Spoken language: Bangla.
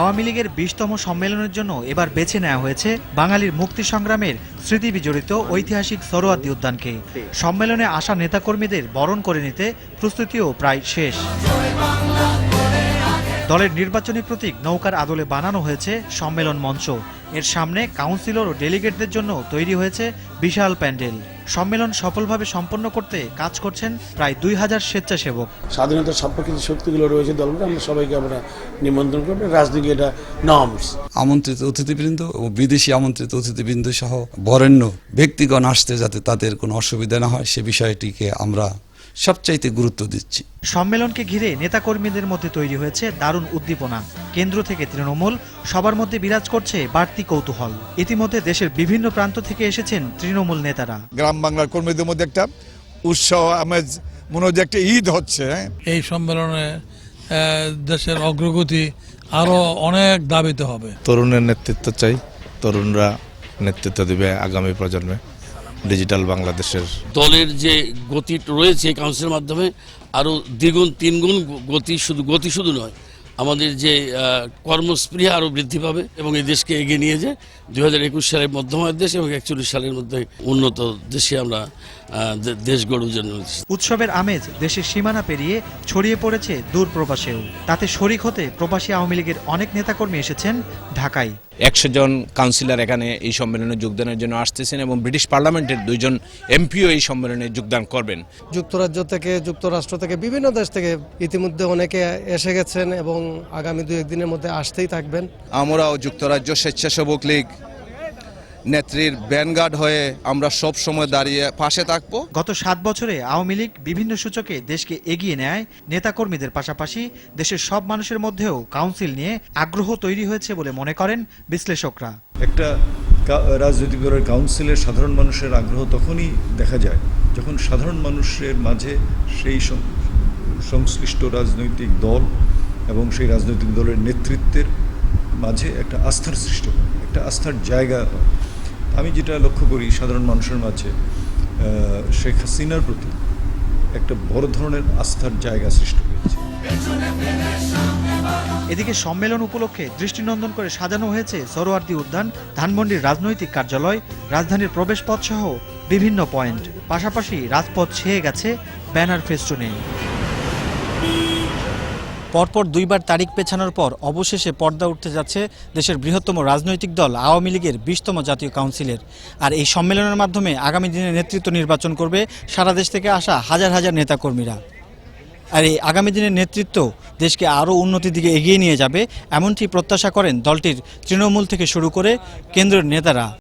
আওয়ামী লীগের বিশতম সম্মেলনের জন্য এবার বেছে নেওয়া হয়েছে বাঙালির মুক্তি সংগ্রামের স্মৃতি বিজড়িত ঐতিহাসিক সরোয়ার্দী উদ্যানকে। সম্মেলনে আসা নেতাকর্মীদের বরণ করে নিতে প্রস্তুতিও প্রায় শেষ। দলের নির্বাচনী প্রতীক নৌকার আদলে বানানো হয়েছে সম্মেলন মঞ্চ। এর সামনে কাউন্সিলর ও ডেলিগেটদের জন্য তৈরি হয়েছে বিশাল প্যান্ডেল। সম্মেলন সফলভাবে সম্পন্ন করতে কাজ করছেন প্রায় দুই হাজার স্বেচ্ছাসেবক। স্বাধীনতার সম্পর্কিত শক্তিগুলো রয়েছে দলগুলো আমরা সবাইকে আমরা নিমন্ত্রণ করব। রাজনীতি এটা নর্মস আমন্ত্রিত অতিথিবৃন্দ ও বিদেশি আমন্ত্রিত অতিথিবৃন্দ সহ বরেণ্য ব্যক্তিগণ আসতে যাতে তাদের কোনো অসুবিধা না হয় সে বিষয়টিকে আমরা সবচাইতে গুরুত্ব দিচ্ছি। সম্মেলনকে ঘিরে নেতাকর্মীদের মধ্যে তৈরি হয়েছে দারুণ উদ্দীপনা। কেন্দ্র থেকে তৃণমূল সবার মধ্যে বিরাজ করছে বাড়তি কৌতূহল। ইতিমধ্যে দেশের বিভিন্ন প্রান্ত থেকে এসেছেন তৃণমূল নেতারা। গ্রাম বাংলার কর্মীদের মধ্যে একটা উৎসাহ আমেজ মনে হচ্ছে একটা ঈদ হচ্ছে হ্যাঁ? এই সম্মেলনে দেশের অগ্রগতি আরও অনেক দাবিতে হবে। তরুণের নেতৃত্ব চাই তরুণরা নেতৃত্ব দেবে আগামী প্রজন্মে। ডিজিটাল বাংলাদেশের দলের যে গতি রয়েছে এই কাউন্সিলের মাধ্যমে আরও দ্বিগুণ তিনগুণ গতি শুধু গতি শুধু নয় আমাদের যে কর্মস্পৃহা আরও বৃদ্ধি পাবে এবং এই দেশকে এগিয়ে নিয়ে যে দুই হাজার একুশ সালের মধ্যমায়ের দেশ এবং একচল্লিশ সালের মধ্যে উন্নত দেশে আমরা দেশ গড়ার জন্য উৎসবের আমেজ দেশের সীমানা পেরিয়ে ছড়িয়ে পড়েছে দূর প্রবাসেও। তাতে শরিক হতে প্রবাসী আওয়ামী লীগের অনেক নেতাকর্মী এসেছেন ঢাকায়। একশো জন কাউন্সিলর এখানে এই সম্মেলনে যোগদানের জন্য আসতেছেন এবং ব্রিটিশ পার্লামেন্টের দুইজন এমপিও এই সম্মেলনে যোগদান করবেন। যুক্তরাজ্য থেকে যুক্তরাষ্ট্র থেকে বিভিন্ন দেশ থেকে ইতিমধ্যে অনেকে এসে গেছেন এবং আগামী দু একদিনের মধ্যে আসতেই থাকবেন। আমরাও যুক্তরাজ্য স্বেচ্ছাসেবক লীগ নেত্রীর ব্যানগার্ড হয়ে আমরা সব সময় দাঁড়িয়ে পাশে থাকব। গত সাত বছরে আওয়ামী লীগ বিভিন্ন সূচকে দেশকে এগিয়ে নেয় নেতাকর্মীদের পাশাপাশি দেশের সব মানুষের মধ্যেও কাউন্সিল নিয়ে আগ্রহ তৈরি হয়েছে বলে মনে করেন বিশ্লেষকরা। একটা রাজনৈতিক দলের কাউন্সিলের সাধারণ মানুষের আগ্রহ তখনই দেখা যায় যখন সাধারণ মানুষের মাঝে সেই সংশ্লিষ্ট রাজনৈতিক দল এবং সেই রাজনৈতিক দলের নেতৃত্বের মাঝে একটা আস্থার সৃষ্টি হয়, একটা আস্থার জায়গা হয়। আমি যেটা লক্ষ্য করি সাধারণ মানুষের মাঝে শেখ হাসিনার প্রতি একটা বড় ধরনের আস্থার জায়গা সৃষ্টি হয়েছে। এদিকে সম্মেলন উপলক্ষে দৃষ্টিনন্দন করে সাজানো হয়েছে সরোয়ার্দী উদ্যান, ধানমন্ডির রাজনৈতিক কার্যালয়, রাজধানীর প্রবেশপথ সহ বিভিন্ন পয়েন্ট। পাশাপাশি রাজপথ ছেয়ে গেছে ব্যানার ফেস্টুনে। পরপর দুইবার তারিখ পেছানোর পর অবশেষে পর্দা উঠতে যাচ্ছে দেশের বৃহত্তম রাজনৈতিক দল, আওয়ামী লীগের বিশতম জাতীয় কাউন্সিলের। আর এই সম্মেলনের মাধ্যমে আগামী দিনে নেতৃত্ব নির্বাচন করবে সারা দেশ থেকে আসা হাজার হাজার নেতাকর্মীরা। আর এই আগামী দিনের নেতৃত্ব দেশকে আরও উন্নতির দিকে এগিয়ে নিয়ে যাবে, এমনটি প্রত্যাশা করেন দলটির তৃণমূল থেকে শুরু করে কেন্দ্রের নেতারা।